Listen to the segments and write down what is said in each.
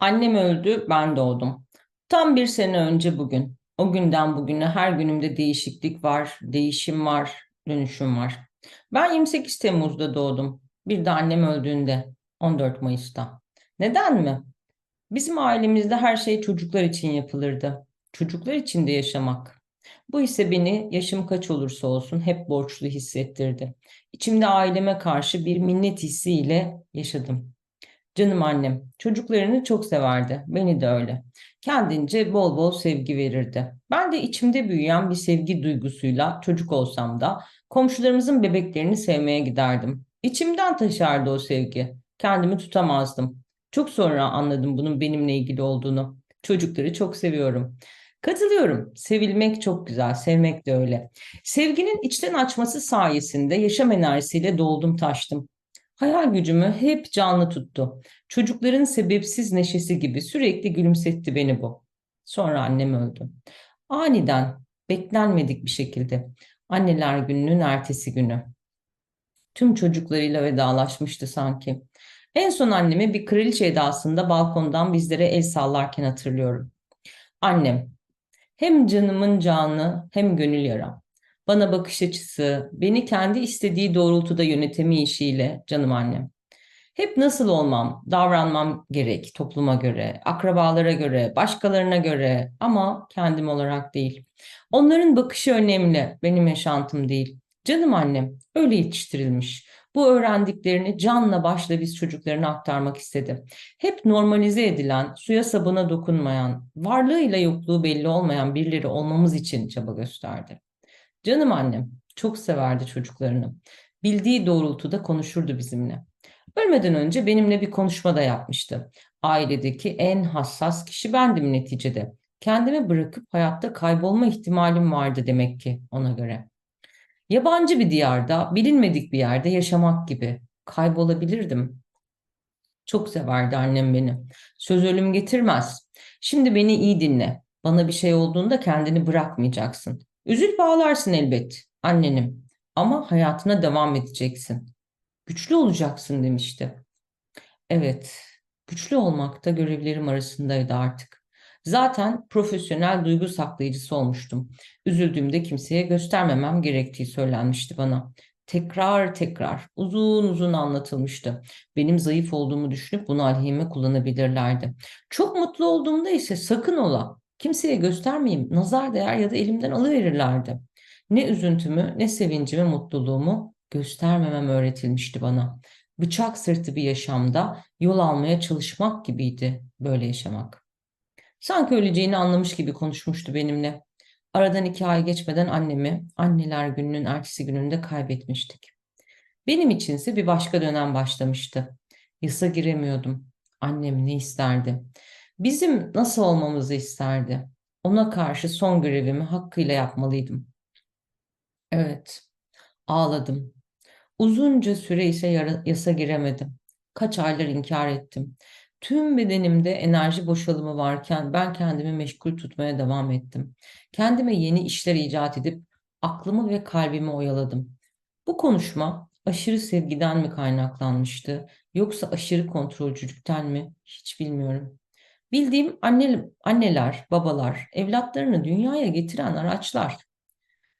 Annem öldü, ben doğdum. Tam bir sene önce bugün. O günden bugüne her günümde değişiklik var, değişim var, dönüşüm var. Ben 28 Temmuz'da doğdum. Bir de annem öldüğünde 14 Mayıs'ta. Neden mi? Bizim ailemizde her şey çocuklar için yapılırdı. Çocuklar için de yaşamak. Bu ise beni yaşım kaç olursa olsun hep borçlu hissettirdi. İçimde aileme karşı bir minnet hissiyle yaşadım. Canım annem, çocuklarını çok severdi. Beni de öyle. Kendince bol bol sevgi verirdi. Ben de içimde büyüyen bir sevgi duygusuyla çocuk olsam da komşularımızın bebeklerini sevmeye giderdim. İçimden taşardı o sevgi. Kendimi tutamazdım. Çok sonra anladım bunun benimle ilgili olduğunu. Çocukları çok seviyorum. Katılıyorum. Sevilmek çok güzel, sevmek de öyle. Sevginin içten açması sayesinde yaşam enerjisiyle doldum taştım. Hayal gücümü hep canlı tuttu. Çocukların sebepsiz neşesi gibi sürekli gülümsetti beni bu. Sonra annem öldü. Aniden, beklenmedik bir şekilde. Anneler gününün ertesi günü. Tüm çocuklarıyla vedalaşmıştı sanki. En son annemi bir kraliçe edasında balkondan bizlere el sallarken hatırlıyorum. Annem, hem canımın canı hem gönül yaram. Bana bakış açısı, beni kendi istediği doğrultuda yönetemi işiyle canım annem. Hep nasıl olmam, davranmam gerek topluma göre, akrabalara göre, başkalarına göre ama kendim olarak değil. Onların bakışı önemli, benim yaşantım değil. Canım annem öyle yetiştirilmiş. Bu öğrendiklerini canla başla biz çocuklarına aktarmak istedi. Hep normalize edilen, suya sabuna dokunmayan, varlığıyla yokluğu belli olmayan birileri olmamız için çaba gösterdi. Canım annem çok severdi çocuklarını. Bildiği doğrultuda konuşurdu bizimle. Ölmeden önce benimle bir konuşma da yapmıştı. Ailedeki en hassas kişi bendim neticede. Kendimi bırakıp hayatta kaybolma ihtimalim vardı demek ki ona göre. Yabancı bir diyarda, bilinmedik bir yerde yaşamak gibi kaybolabilirdim. Çok severdi annem beni. Söz ölüm getirmez. Şimdi beni iyi dinle. Bana bir şey olduğunda kendini bırakmayacaksın. Üzül bağlarsın elbet annenim ama hayatına devam edeceksin. Güçlü olacaksın demişti. Evet, güçlü olmak da görevlerim arasındaydı artık. Zaten profesyonel duygu saklayıcısı olmuştum. Üzüldüğümde kimseye göstermemem gerektiği söylenmişti bana. Tekrar tekrar uzun uzun anlatılmıştı. Benim zayıf olduğumu düşünüp bunu aleyhime kullanabilirlerdi. Çok mutlu olduğumda ise sakın ola kimseye göstermeyeyim, nazar değer ya da elimden alıverirlerdi. Ne üzüntümü, ne sevincimi, mutluluğumu göstermemem öğretilmişti bana. Bıçak sırtı bir yaşamda yol almaya çalışmak gibiydi böyle yaşamak. Sanki öleceğini anlamış gibi konuşmuştu benimle. Aradan iki ay geçmeden annemi anneler gününün ertesi gününde kaybetmiştik. Benim içinse bir başka dönem başlamıştı. Yasa giremiyordum. Annem ne isterdi? Bizim nasıl olmamızı isterdi? Ona karşı son görevimi hakkıyla yapmalıydım. Evet, ağladım. Uzunca süre ise yasa giremedim. Kaç aylar inkar ettim. Tüm bedenimde enerji boşalımı varken ben kendimi meşgul tutmaya devam ettim. Kendime yeni işler icat edip aklımı ve kalbimi oyaladım. Bu konuşma aşırı sevgiden mi kaynaklanmıştı yoksa aşırı kontrolcülükten mi hiç bilmiyorum. Bildiğim anne, anneler, babalar evlatlarını dünyaya getiren araçlar.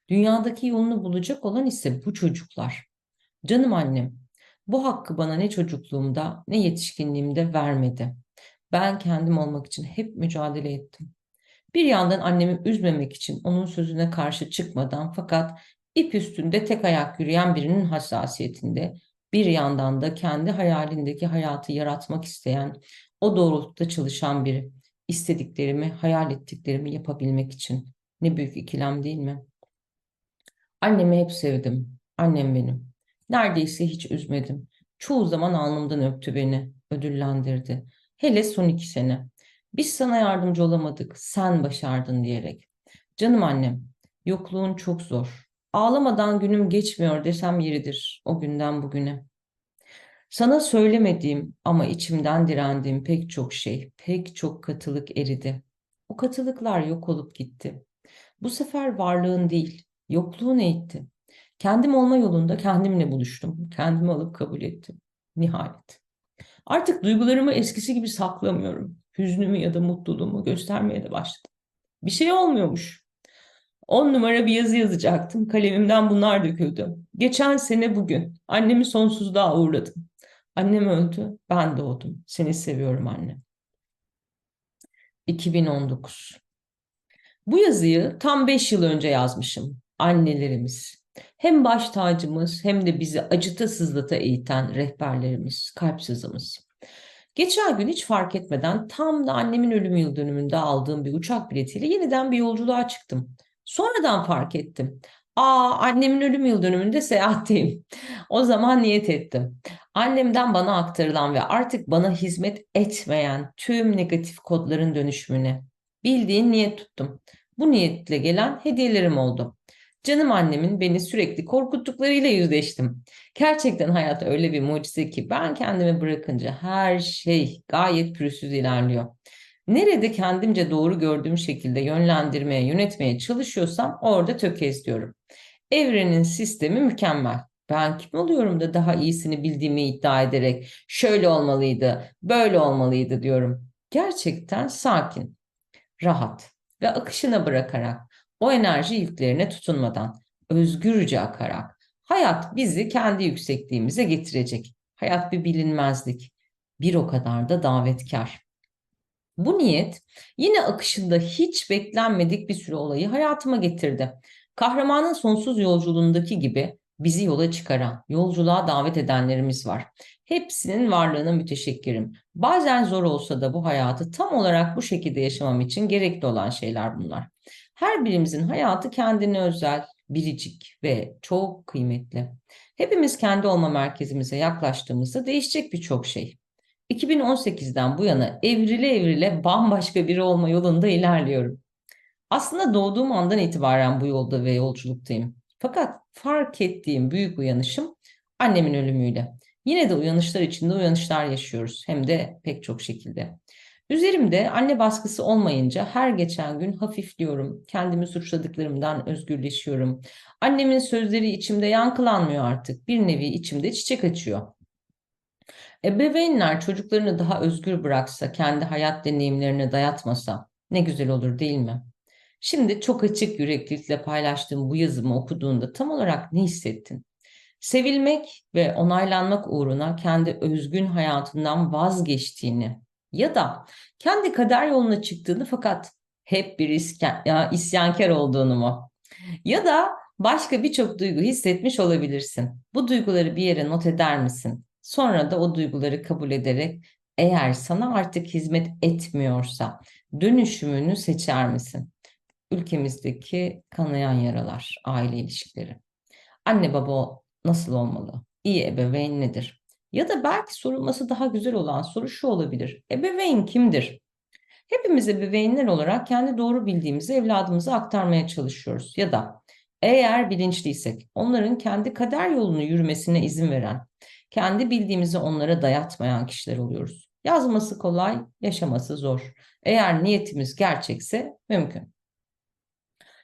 Dünyadaki yolunu bulacak olan ise bu çocuklar. Canım annem, bu hakkı bana ne çocukluğumda ne yetişkinliğimde vermedi. Ben kendim olmak için hep mücadele ettim. Bir yandan annemi üzmemek için onun sözüne karşı çıkmadan fakat ip üstünde tek ayak yürüyen birinin hassasiyetinde bir yandan da kendi hayalindeki hayatı yaratmak isteyen, o doğrultuda çalışan biri. İstediklerimi, hayal ettiklerimi yapabilmek için. Ne büyük ikilem değil mi? Annemi hep sevdim. Annem benim. Neredeyse hiç üzmedim. Çoğu zaman alnımdan öptü beni, ödüllendirdi. Hele son iki sene. Biz sana yardımcı olamadık, sen başardın diyerek. Canım annem, yokluğun çok zor. Ağlamadan günüm geçmiyor desem yeridir o günden bugüne. Sana söylemediğim ama içimden direndiğim pek çok şey, pek çok katılık eridi. O katılıklar yok olup gitti. Bu sefer varlığın değil, yokluğun eğitti. Kendim olma yolunda kendimle buluştum. Kendimi alıp kabul ettim. Nihayet. Artık duygularımı eskisi gibi saklamıyorum. Hüznümü ya da mutluluğumu göstermeye de başladım. Bir şey olmuyormuş. On numara bir yazı yazacaktım. Kalemimden bunlar döküldü. Geçen sene bugün annemi sonsuzluğa uğradım. Annem öldü, ben doğdum. Seni seviyorum anne. 2019 Bu yazıyı tam 5 yıl önce yazmışım. Annelerimiz. Hem baş tacımız hem de bizi acıta sızlata eğiten rehberlerimiz, kalp. Geçen gün hiç fark etmeden tam da annemin ölüm yıl dönümünde aldığım bir uçak biletiyle yeniden bir yolculuğa çıktım. Sonradan fark ettim. Aa annemin ölüm yıl dönümünde seyahatteyim. O zaman niyet ettim. Annemden bana aktarılan ve artık bana hizmet etmeyen tüm negatif kodların dönüşümüne bildiğin niyet tuttum. Bu niyetle gelen hediyelerim oldu. Canım annemin beni sürekli korkuttuklarıyla yüzleştim. Gerçekten hayat öyle bir mucize ki ben kendimi bırakınca her şey gayet pürüzsüz ilerliyor. Nerede kendimce doğru gördüğüm şekilde yönlendirmeye, yönetmeye çalışıyorsam orada tökezliyorum. Evrenin sistemi mükemmel. Ben kim oluyorum da daha iyisini bildiğimi iddia ederek şöyle olmalıydı, böyle olmalıydı diyorum. Gerçekten sakin, rahat ve akışına bırakarak o enerji yüklerine tutunmadan, özgürce akarak hayat bizi kendi yüksekliğimize getirecek. Hayat bir bilinmezlik, bir o kadar da davetkar. Bu niyet yine akışında hiç beklenmedik bir sürü olayı hayatıma getirdi. Kahramanın sonsuz yolculuğundaki gibi bizi yola çıkaran, yolculuğa davet edenlerimiz var. Hepsinin varlığına müteşekkirim. Bazen zor olsa da bu hayatı tam olarak bu şekilde yaşamam için gerekli olan şeyler bunlar. Her birimizin hayatı kendine özel, biricik ve çok kıymetli. Hepimiz kendi olma merkezimize yaklaştığımızda değişecek birçok şey. 2018'den bu yana evrile evrile bambaşka biri olma yolunda ilerliyorum. Aslında doğduğum andan itibaren bu yolda ve yolculuktayım. Fakat fark ettiğim büyük uyanışım annemin ölümüyle. Yine de uyanışlar içinde uyanışlar yaşıyoruz. Hem de pek çok şekilde. Üzerimde anne baskısı olmayınca her geçen gün hafifliyorum. Kendimi suçladıklarımdan özgürleşiyorum. Annemin sözleri içimde yankılanmıyor artık. Bir nevi içimde çiçek açıyor. Ebeveynler çocuklarını daha özgür bıraksa, kendi hayat deneyimlerine dayatmasa ne güzel olur değil mi? Şimdi çok açık yüreklilikle paylaştığım bu yazımı okuduğunda tam olarak ne hissettin? Sevilmek ve onaylanmak uğruna kendi özgün hayatından vazgeçtiğini ya da kendi kader yoluna çıktığını fakat hep bir iskan, ya, isyankar olduğunu mu? Ya da başka birçok duygu hissetmiş olabilirsin. Bu duyguları bir yere not eder misin? Sonra da o duyguları kabul ederek eğer sana artık hizmet etmiyorsa dönüşümünü seçer misin? Ülkemizdeki kanayan yaralar, aile ilişkileri. Anne baba nasıl olmalı? İyi ebeveyn nedir? Ya da belki sorulması daha güzel olan soru şu olabilir. Ebeveyn kimdir? Hepimiz ebeveynler olarak kendi doğru bildiğimizi evladımıza aktarmaya çalışıyoruz. Ya da eğer bilinçliysek onların kendi kader yolunu yürümesine izin veren, kendi bildiğimizi onlara dayatmayan kişiler oluyoruz. Yazması kolay, yaşaması zor. Eğer niyetimiz gerçekse mümkün.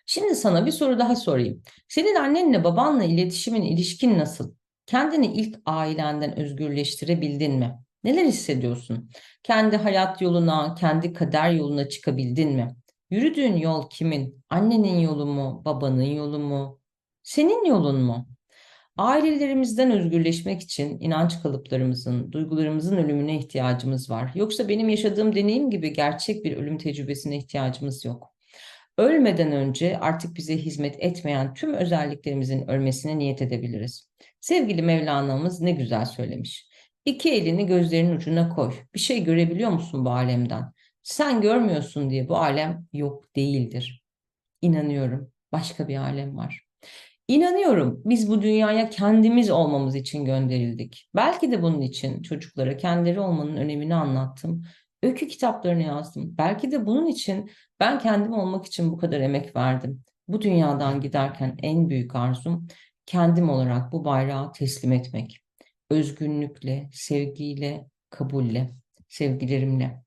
Şimdi sana bir soru daha sorayım. Senin annenle babanla iletişimin, ilişkin nasıl? Kendini ilk ailenden özgürleştirebildin mi? Neler hissediyorsun? Kendi hayat yoluna, kendi kader yoluna çıkabildin mi? Yürüdüğün yol kimin? Annenin yolu mu? Babanın yolu mu? Senin yolun mu? Ailelerimizden özgürleşmek için inanç kalıplarımızın, duygularımızın ölümüne ihtiyacımız var. Yoksa benim yaşadığım deneyim gibi gerçek bir ölüm tecrübesine ihtiyacımız yok. Ölmeden önce artık bize hizmet etmeyen tüm özelliklerimizin ölmesine niyet edebiliriz. Sevgili Mevlana'mız ne güzel söylemiş. İki elini gözlerinin ucuna koy. Bir şey görebiliyor musun bu alemden? Sen görmüyorsun diye bu alem yok değildir. İnanıyorum. Başka bir alem var. İnanıyorum biz bu dünyaya kendimiz olmamız için gönderildik. Belki de bunun için çocuklara kendileri olmanın önemini anlattım. Öykü kitaplarını yazdım. Belki de bunun için ben kendim olmak için bu kadar emek verdim. Bu dünyadan giderken en büyük arzum kendim olarak bu bayrağı teslim etmek. Özgünlükle, sevgiyle, kabulle, sevgilerimle.